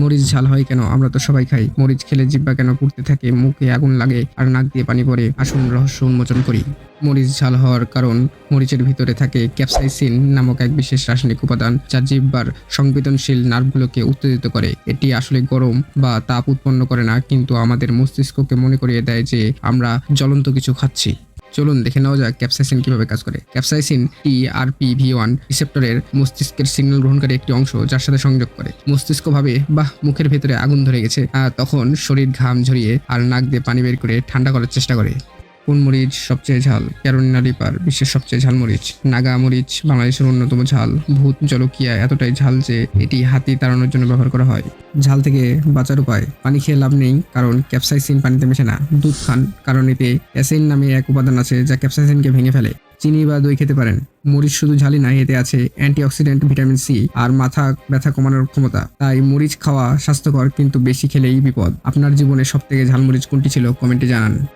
মরিচ ঝাল হয় কেন? আমরা তো সবাই খাই। মরিচ খেলে জিব্বা কেন পুড়তে থাকে? মুখে আগুন লাগে আর নাক দিয়ে পানি পড়ে। আসুন রহস্য উন্মোচন করি। মরিচ ঝাল হওয়ার কারণ মরিচের ভিতরে থাকে ক্যাপসাইসিন নামক এক বিশেষ রাসায়নিক উপাদান, যা জিব্বার সংবেদনশীল নার্ভগুলোকে উত্তেজিত করে। এটি আসলে গরম বা তাপ উৎপন্ন করে না, কিন্তু আমাদের মস্তিষ্ককে মনে করিয়ে দেয় যে আমরা জ্বলন্ত কিছু খাচ্ছি। চলুন দেখে নেওয়া যাক ক্যাপসাইসিন কীভাবে কাজ করে। Capsaicin T R P V one রিসেপ্টরের মস্তিষ্কের সিগন্যাল গ্রহণকারী একটি অংশ যার সাথে সংযোগ করে। মস্তিষ্ক ভাবে বাহ, মুখের ভেতরে আগুন ধরে গেছে। তখন শরীর ঘাম ঝরিয়ে আর নাক দিয়ে পানি বের করে ঠান্ডা করার চেষ্টা করে। কোন মরিচ সবচেয়ে ঝাল? ক্যারোলিনা রিপার, বিশ্বের সবচেয়ে ঝাল মরিচ। নাগা মরিচ, বাংলাদেশের অন্যতম ঝাল। ভূত জলকিয়া এতটাই ঝাল যে এটি হাতি তাড়ানোর জন্য ব্যবহার করা হয়। ঝাল থেকে বাঁচার উপায়? পানি খেয়ে লাভ নেই, কারণ ক্যাপসাইসিন পানিতে মেশে না। দুধ খান, কারণ এতে অ্যাসিন নামে এক উপাদান আছে যা ক্যাপসাইসিনকে ভেঙে ফেলে। চিনি বা দই খেতে পারেন। মরিচ শুধু ঝালি না, এতে আছে অ্যান্টিঅক্সিডেন্ট, ভিটামিন সি আর মাথা ব্যথা কমানোর ক্ষমতা। তাই মরিচ খাওয়া স্বাস্থ্যকর, কিন্তু বেশি খেলেই বিপদ। আপনার জীবনে সবথেকে ঝাল মরিচ কোনটি ছিল? কমেন্টে জানান।